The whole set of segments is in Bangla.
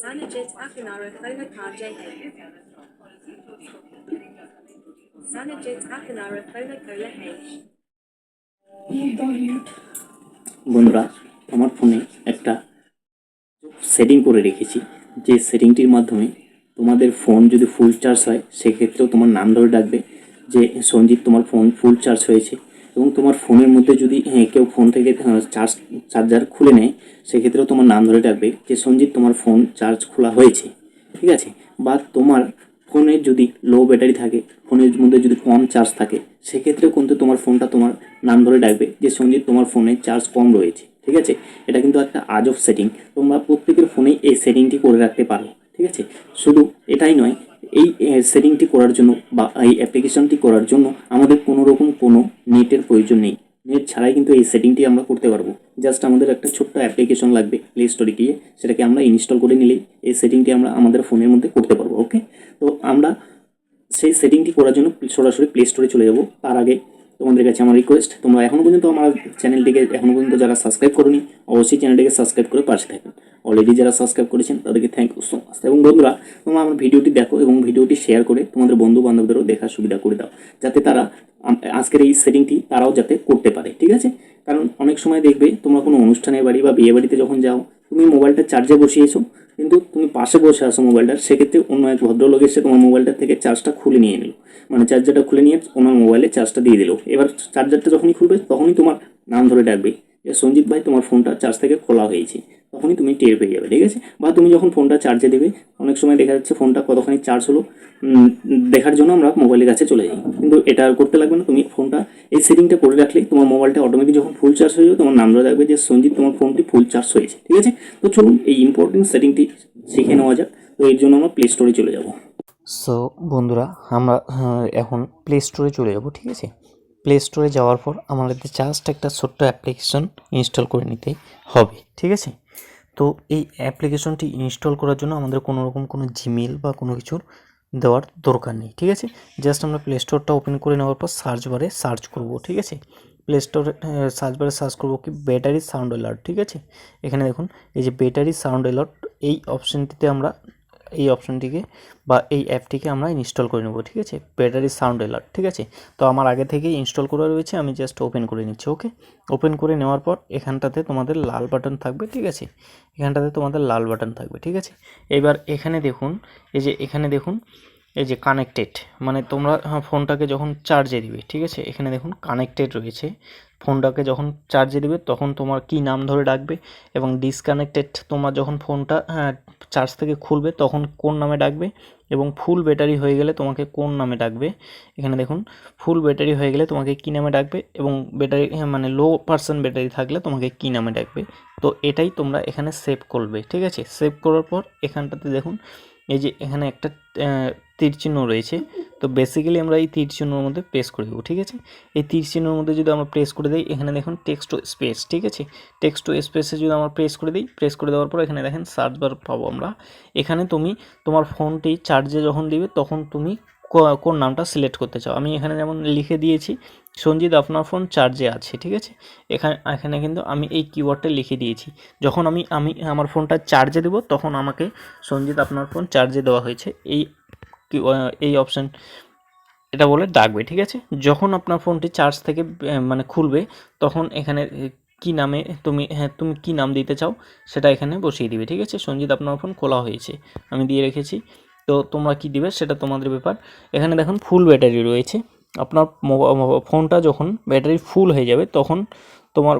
Sanajit Akinara Phonakar JH. Sanajit Akinara Phonakola H. বন্ধুরা, আমার ফোনে একটা সেটিং করে রেখেছি যে সেটিংটির মাধ্যমে তোমাদের ফোন যদি ফুল চার্জ হয়, সেক্ষেত্রেও তোমার নাম ধরে ডাকবে যে, সঞ্জিত, তোমার ফোন ফুল চার্জ হয়েছে এবং তোমার ফোনের মধ্যে যদি হ্যাঁ, কেউ ফোন থেকে চার্জ চার্জার খুলে নেয় সেক্ষেত্রেও তোমার নাম ধরে ডাকবে যে সঞ্জিত তোমার ফোন চার্জ খোলা হয়েছে। ঠিক আছে? বা তোমার ফোনের যদি লো ব্যাটারি থাকে ফোনের মধ্যে যদি কম চার্জ থাকে সেক্ষেত্রেও কিন্তু তোমার ফোনটা তোমার নাম ধরে ডাকবে যে সঞ্জিত তোমার ফোনে চার্জ কম রয়েছে। ঠিক আছে? এটা কিন্তু একটা আজব সেটিং তোমরা প্রত্যেকের ফোনেই এই সেটিংটি করে রাখতে পারো। ঠিক আছে? শুধু এটাই নয় এই সেটিংটি করার জন্য বা এই অ্যাপ্লিকেশনটি করার জন্য আমাদের কোনো রকম কোনো নেটের প্রয়োজন নেই। নেট ছাড়াই কিন্তু এই সেটিংটি আমরা করতে পারব। জাস্ট আমাদের একটা ছোট্ট অ্যাপ্লিকেশন লাগবে প্লে স্টোরে গিয়ে, সেটাকে আমরা ইনস্টল করে নিলেই এই সেটিংটি আমরা আমাদের ফোনের মধ্যে করতে পারব ওকে তো আমরা সেই সেটিংটি করার জন্য সরাসরি প্লে স্টোরে চলে যাব। তার আগে তোমাদের কাছে আমার রিকোয়েস্ট তোমরা এখনও পর্যন্ত আমার চ্যানেলটিকে এখনও পর্যন্ত যারা সাবস্ক্রাইব করোনি, অবশ্যই চ্যানেলটিকে সাবস্ক্রাইব করে পাশে থাকবেন অলরেডি যারা সাবস্ক্রাইব করেছেন, তাদেরকে থ্যাংক ইউ সো মাচ এবং বন্ধুরা, তোমরা আমার ভিডিওটি দেখো এবং ভিডিওটি শেয়ার করে তোমাদের বন্ধু বান্ধবদেরও দেখার সুবিধা করে দাও। যাতে তারা আজকের এই সেটিংটি তারাও যাতে করতে পারে, ঠিক আছে? কারণ অনেক সময় দেখবে তোমরা কোনো অনুষ্ঠানের বাড়ি বা বিয়ে বাড়িতে যখন যাও, তুমি মোবাইলটা চার্জে বসিয়েছো, কিন্তু তুমি পাশে বসে আসো মোবাইলটার সেক্ষেত্রে অন্য এক ভদ্রলোক এসে তোমার মোবাইলটা থেকে চার্জটা খুলে নিয়ে নিল। মানে চার্জারটা খুলে নিয়ে ওনার মোবাইলে চার্জটা দিয়ে দিল। এবার চার্জারটা যখনই খুলবে, তখনই তোমার নাম ধরে ডাকবে। যে সঞ্জিত ভাই তোমার ফোনটা চার্জ থেকে খোলা হয়েছে, তখনই তুমি টের পেয়ে যাবে, ঠিক আছে? বা তুমি যখন ফোনটা চার্জে দেবে, অনেক সময় দেখা যাচ্ছে ফোনটা কতখানি চার্জ হলো দেখার জন্য আমরা মোবাইলের কাছে চলে যাই। কিন্তু এটা আর করতে লাগবে না, তুমি ফোনটা এই সেটিংটা করে রাখলেই তোমার মোবাইলটা অটোমেটিক যখন ফুল চার্জ হয়ে যাবে, তোমার নাম ধরে রাখবে যে সঞ্জিত, তোমার ফোনটি ফুল চার্জ হয়েছে, ঠিক আছে? তো চলুন এই ইম্পর্টেন্ট সেটিংটি শিখে নেওয়া যাক, তো এর জন্য আমরা প্লে স্টোরে চলে যাব। সো বন্ধুরা, আমরা এখন প্লে স্টোরে চলে যাব, ঠিক আছে? প্লে স্টোরে যাওয়ার পর আমাদের জাস্ট একটা ছোট্ট অ্যাপ্লিকেশন ইনস্টল করে নিতে হবে, ঠিক আছে? তো এই অ্যাপ্লিকেশনটি ইনস্টল করার জন্য আমাদের কোনো রকম কোনো জিমেল বা কোনো কিছুর দেওয়ার দরকার নেই, ঠিক আছে? জাস্ট আমরা প্লে স্টোরটা ওপেন করে নেওয়ার পর সার্চ বারে সার্চ করব, ঠিক আছে? প্লে স্টোরে সার্চ বারে সার্চ করব কি ব্যাটারি সাউন্ড অ্যালার্ট ঠিক আছে? এখানে দেখুন, এই যে ব্যাটারি সাউন্ড অ্যালার্ট এই অপশানটিতে আমরা এই অপশনটিকে বা এই অ্যাপটিকে আমরা ইনস্টল করে নেব ঠিক আছে? ব্যাটারি সাউন্ড অ্যালার্ট ঠিক আছে? তো আমার আগে থেকেই ইনস্টল করা রয়েছে আমি জাস্ট ওপেন করে নিচ্ছি ওকে ওপেন করে নেওয়ার পর এখানটাতে তোমাদের লাল বাটন থাকবে ঠিক আছে? এখানটাতে তোমাদের লাল বাটন থাকবে ঠিক আছে? এবার এখানে দেখুন এই যে এখানে দেখুন এই যে কানেক্টেড মানে তোমরা হ্যাঁ, ফোনটাকে যখন চার্জে দিবে ঠিক আছে? এখানে দেখুন কানেক্টেড রয়েছে। ফোনটাকে যখন চার্জে দিবে তখন তোমার কি নাম ধরে ডাকবে এবং ডিসকানেক্টেড তোমার যখন ফোনটা হ্যাঁ, চার্জ থেকে খুলবে তখন কোন নামে ডাকবে এবং ফুল ব্যাটারি হয়ে গেলে তোমাকে কোন নামে ডাকবে? এখানে দেখুন ফুল ব্যাটারি হয়ে গেলে তোমাকে কি নামে ডাকবে এবং ব্যাটারি মানে লো পার্সেন্ট ব্যাটারি থাকলে তোমাকে কি নামে ডাকবে? তো এটাই তোমরা এখানে সেভ করবে ঠিক আছে? সেভ করার পর এখানটাতে দেখুন এই যে এখানে একটা তীর চিহ্ন রয়েছে। তো বেসিক্যালি আমরা এই তীর চিহ্নর মধ্যে প্রেস করে দেবো, ঠিক আছে? এই তীর চিহ্নর মধ্যে যদি আমরা প্রেস করে দিই, এখানে দেখুন টেক্সট টু স্পেস ঠিক আছে? টেক্সট টু স্পেসে যদি আমরা প্রেস করে দিই প্রেস করে দেওয়ার পর এখানে দেখেন সার্চ বার পাবো আমরা। এখানে তুমি তোমার ফোনটি চার্জে যখন দিবে, তখন তুমি কোন নামটা সিলেক্ট করতে চাও। আমি এখানে যেমন লিখে দিয়েছি, সঞ্জিত আপনার ফোন চার্জে আছে, ঠিক আছে? এখানে এখানে কিন্তু আমি এই কিওয়ার্ডটা লিখে দিয়েছি। যখন আমি আমি আমার ফোনটা চার্জে দেবো, তখন আমাকে সঞ্জিত আপনার ফোন চার্জে দেওয়া হয়েছে। এই এই অপশান এটা বলে ডাকবে, ঠিক আছে? যখন আপনার ফোনটি চার্জ থেকে মানে খুলবে, তখন এখানে কি নামে তুমি হ্যাঁ তুমি কি নাম দিতে চাও, সেটা এখানে বসিয়ে দিবে, ঠিক আছে? সঞ্জিত আপনার ফোন খোলা হয়েছে। আমি দিয়ে রেখেছি। তো তোমরা কি দিবে সেটা তোমাদের ব্যাপার। এখানে দেখুন ফুল ব্যাটারি রয়েছে। আপনার ফোনটা যখন ব্যাটারি ফুল হয়ে যাবে তখন তোমার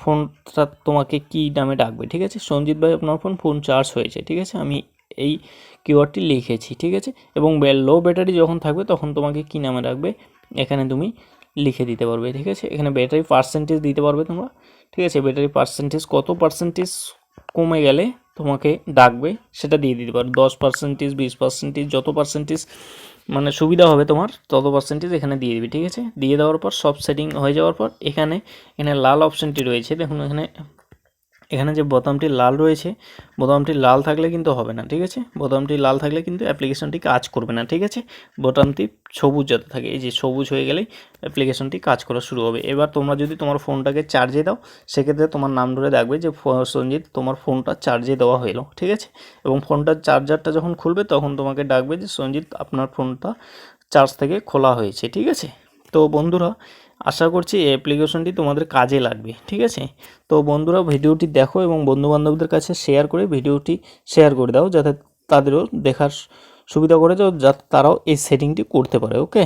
ফোনটা তোমাকে কি নামে ডাকবে, ঠিক আছে? সঞ্জিত ভাই, আপনার ফোন ফোন চার্জ হয়েছে, ঠিক আছে? আমি এই কিওয়ার্ডটি লিখেছি, ঠিক আছে? এবং লো ব্যাটারি যখন থাকবে তখন তোমাকে কী নামে ডাকবে? এখানে তুমি লিখে দিতে পারবে, ঠিক আছে? এখানে ব্যাটারি পার্সেন্টেজ দিতে পারবে তোমরা, ঠিক আছে? ব্যাটারি পার্সেন্টেজ কত পার্সেন্টেজ কমে গেলে তোমাকে ডাকবে, সেটা দিয়ে দিতে পারো। দশ পার্সেন্টেজ বিশ পার্সেন্টেজ যত পার্সেন্টেজ মানে সুবিধা হবে তোমার, তত পার্সেন্টেজ এখানে দিয়ে দিবে, ঠিক আছে? দিয়ে দেওয়ার পর, সব সেটিং হয়ে যাওয়ার পর, এখানে এখানে লাল অপশানটি রয়েছে। দেখুন, এখানে এখানে যে বোতামটি লাল রয়েছে, বোতামটি লাল থাকলে কিন্তু হবে না, ঠিক আছে? বোতামটি লাল থাকলে কিন্তু অ্যাপ্লিকেশনটি কাজ করবে না, ঠিক আছে? বোতামটি সবুজ যাতে থাকে, এই যে সবুজ হয়ে গেলেই অ্যাপ্লিকেশনটি কাজ করা শুরু হবে। এবার তোমরা যদি তোমার ফোনটাকে চার্জে দাও, সেক্ষেত্রে তোমার নাম ধরে দেখবে যে সঞ্জিত, তোমার ফোনটা চার্জে দেওয়া হলো ঠিক আছে? এবং ফোনটার চার্জারটা যখন খুলবে, তখন তোমাকে ডাকবে যে, সঞ্জিত, আপনার ফোনটা চার্জ থেকে খোলা হয়েছে, ঠিক আছে? তো বন্ধুরা আশা করছি এই অ্যাপ্লিকেশনটি তোমাদের কাজে লাগবে, ঠিক আছে? তো বন্ধুরা, ভিডিওটি দেখো এবং বন্ধুবান্ধবদের কাছে শেয়ার করে ভিডিওটি শেয়ার করে দাও, যাতে তাদেরও দেখার সুবিধা করে যাও যাতে তারাও এই সেটিংটি করতে পারে ওকে